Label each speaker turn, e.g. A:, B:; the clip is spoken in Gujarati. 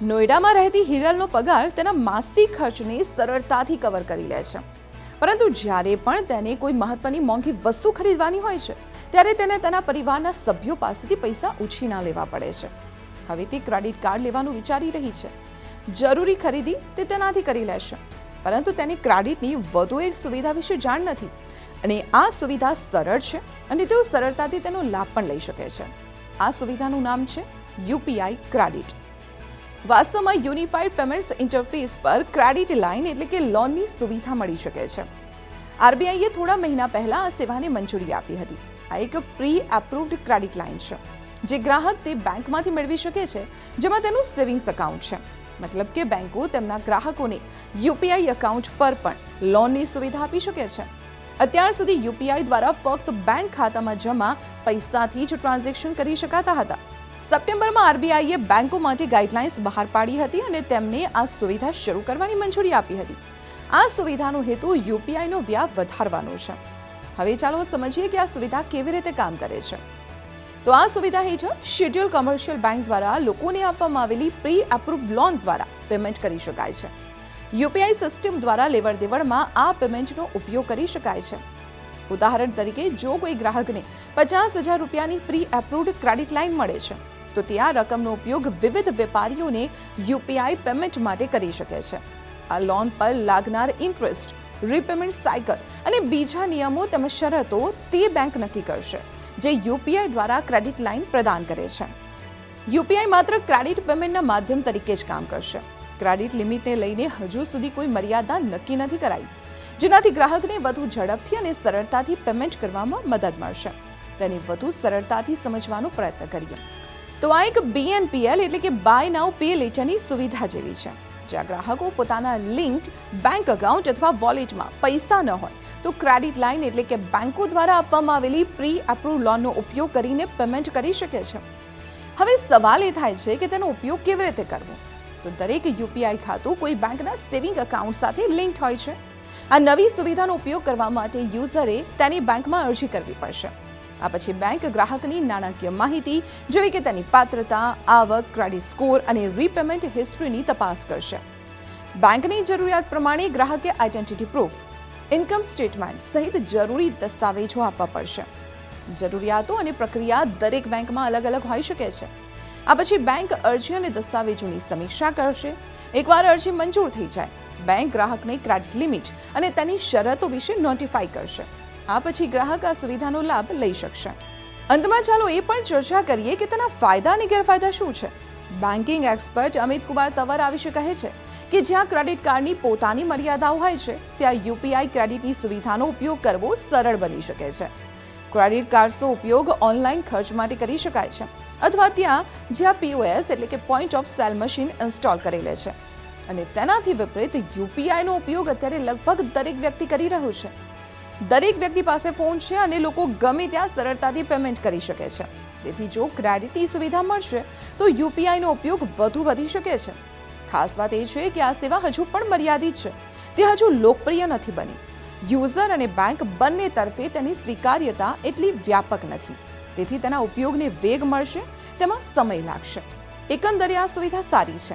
A: નોઈડામાં રહેતી હિરલનો પગાર તેના માસિક ખર્ચને સરળતાથી કવર કરી લે છે. પરંતુ જ્યારે પણ તેને કોઈ મહત્વની મોંઘી વસ્તુ ખરીદવાની હોય છે, ત્યારે તેને તેના પરિવારના સભ્યો પાસેથી પૈસા ઉછીના લેવા પડે છે. હવે તે ક્રેડિટ કાર્ડ લેવાનું વિચારી રહી છે. જરૂરી ખરીદી તે તેનાથી કરી લેશે પરંતુ તેની ક્રેડિટની વધુ એક સુવિધા વિશે જાણ નથી. અને આ સુવિધા સરળ છે અને તેઓ સરળતાથી તેનો લાભ પણ લઈ શકે છે. આ સુવિધાનું નામ છે યુપીઆઈ ક્રેડિટ. વાસ્તવમાં યુનિફાઈડ પેમેન્ટ્સ ઇન્ટરફેસ પર ક્રેડિટ લાઇન એટલે કે લોનની સુવિધા મળી શકે છે. આરબીઆઈએ થોડા મહિના પહેલા આ સેવાને મંજૂરી આપી હતી. આ એક પ્રી એપ્રુવ્ડ ક્રેડિટ લાઇન છે, જે ગ્રાહક તે બેંકમાંથી મેળવી શકે છે, જેમાં તેનું સેવિંગ્સ એકાઉન્ટ છે. મતલબ કે બેંકો તેમના ગ્રાહકોને યુપીઆઈ એકાઉન્ટ પર પણ લોનની સુવિધા આપી શકે છે. અત્યાર સુધી યુપીઆઈ દ્વારા ફક્ત બેંક ખાતામાં જમા પૈસાથી જ ટ્રાન્ઝેક્શન કરી શકાતા હતા. સપ્ટેમ્બરમાં આરબીઆઈએ બેન્કો માટે ગાઈડલાઇન્સ બહાર પાડી હતી અને તેમને આ સુવિધા શરૂ કરવાની મંજૂરી આપી હતી. આ સુવિધાનો હેતુ યુપીઆઈનો વ્યાપ વધારવાનો છે. હવે ચાલો સમજીએ કે આ સુવિધા કેવી રીતે કામ કરે છે. તો આ સુવિધા હેઠળ શેડ્યુલ કોમર્શિયલ બેંક દ્વારા લોકોને આપવામાં આવેલી પ્રી એપ્રુવ લોન દ્વારા પેમેન્ટ કરી શકાય છે. યુપીઆઈ સિસ્ટમ દ્વારા લેવડ દેવડમાં આ પેમેન્ટનો ઉપયોગ કરી શકાય છે. ઉદાહરણ તરીકે, જો કોઈ ગ્રાહકને પચાસ હજાર રૂપિયાની પ્રી એપ્રુવડ ક્રેડિટ લાઇન મળે છે તો તે આ રકમનો ઉપયોગ વિવિધ વેપારીઓને યુપીઆઈ પેમેન્ટ માટે કરી શકે છે. આ લોન પર લાગનાર ઇન્ટરેસ્ટ, રીપેમેન્ટ સાયકલ અને બીજા નિયમો તેમજ શરતો તે બેંક નક્કી કરશે, જે યુપીઆઈ દ્વારા ક્રેડિટ લાઇન પ્રદાન કરે છે. યુપીઆઈ માત્ર ક્રેડિટ પેમેન્ટના માધ્યમ તરીકે જ કામ કરશે. ક્રેડિટ લિમિટને લઈને હજુ સુધી કોઈ મર્યાદા નક્કી નથી કરાઈ, જેનાથી ગ્રાહકને વધુ ઝડપથી અને સરળતાથી પેમેન્ટ કરવામાં મદદ મળશે. તેને વધુ સરળતાથી સમજવાનો પ્રયત્ન કરીએ. તો આ એક બીએનપીએલ એટલે કે બાય નાઉ પે લેટરની સુવિધા જેવી છે. જ્યાં ગ્રાહકો પોતાના લિંક્ડ બેંક એકાઉન્ટ અથવા વોલેટમાં પૈસા ન હોય, તો ક્રેડિટ લાઇન એટલે કે બેંકો દ્વારા આપવામાં આવેલી પ્રી એપ્રુવ લોનનો ઉપયોગ કરીને પેમેન્ટ કરી શકે છે. હવે સવાલ એ થાય છે કે તેનો ઉપયોગ કેવી રીતે કરવો? તો દરેક યુપીઆઈ ખાતું કોઈ બેંકના સેવિંગ એકાઉન્ટ સાથે લિંક્ડ હોય છે. આ નવી સુવિધાનો ઉપયોગ કરવા માટે યુઝરે તેની બેંકમાં અરજી કરવી પડશે. આ પછી બેંક ગ્રાહકની નાણાકીય માહિતી, જેવી કે તેની પાત્રતા, આવક ક્રેડિટ સ્કોર અને રીપેમેન્ટ હિસ્ટ્રીની તપાસ કરશે. બેંકની જરૂરિયાત પ્રમાણે ગ્રાહકે આઇડેન્ટિટી પ્રૂફ ઇન્કમ સ્ટેટમેન્ટ સહિત જરૂરી દસ્તાવેજો આપવા પડશે. જરૂરિયાતો અને પ્રક્રિયા દરેક બેંકમાં અલગ અલગ હોઈ શકે છે. આ પછી બેંક અરજી અને દસ્તાવેજોની સમીક્ષા કરશે. એકવાર અરજી મંજૂર થઈ જાય બેંક ગ્રાહકને ક્રેડિટ લિમિટ અને તેની શરતો વિશે નોટિફાઈ કરશે. આ પછી ગ્રાહક આ સુવિધાનો લાભ લઈ શકશે. અંતમાં ચાલો એ પણ ચર્ચા કરીએ કે તેના ફાયદા અને ગેરફાયદા શું છે? બેન્કિંગ એક્સપર્ટ અમિત કુમાર તવર આ વિશે કહે છે કે જ્યાં ક્રેડિટ કાર્ડની પોતાની મર્યાદાઓ હોય છે, ત્યાં યુપીઆઈ ક્રેડિટની સુવિધાનો ઉપયોગ કરવો સરળ બની શકે છે. ક્રેડિટ કાર્ડ્સનો ઉપયોગ ઓનલાઈન ખર્ચ માટે કરી શકાય છે અથવા ત્યાં જ્યાં પીઓએસ એટલે કે point of sale machine install કરેલે છે. અને તેનાથી વિપરીત યુપીઆઈનો ઉપયોગ અત્યારે લગભગ દરેક વ્યક્તિ કરી રહ્યું છે. દરેક વ્યક્તિ પાસે ફોન છે અને લોકો ગમે ત્યાં સરળતાથી પેમેન્ટ કરી શકે છે. તેથી જો ક્રેડિટની સુવિધા મળશે, તો યુપીઆઈનો ઉપયોગ વધુ વધી શકે છે. ખાસ વાત એ છે કે આ સેવા હજુ પણ મર્યાદિત છે. તે હજુ લોકપ્રિય નથી બની. યુઝર અને બેંક બંને તરફે તેની સ્વીકાર્યતા એટલી વ્યાપક નથી. તેથી તેના ઉપયોગને વેગ મળશે, તેમાં સમય લાગશે. એકંદરે આ સુવિધા સારી છે.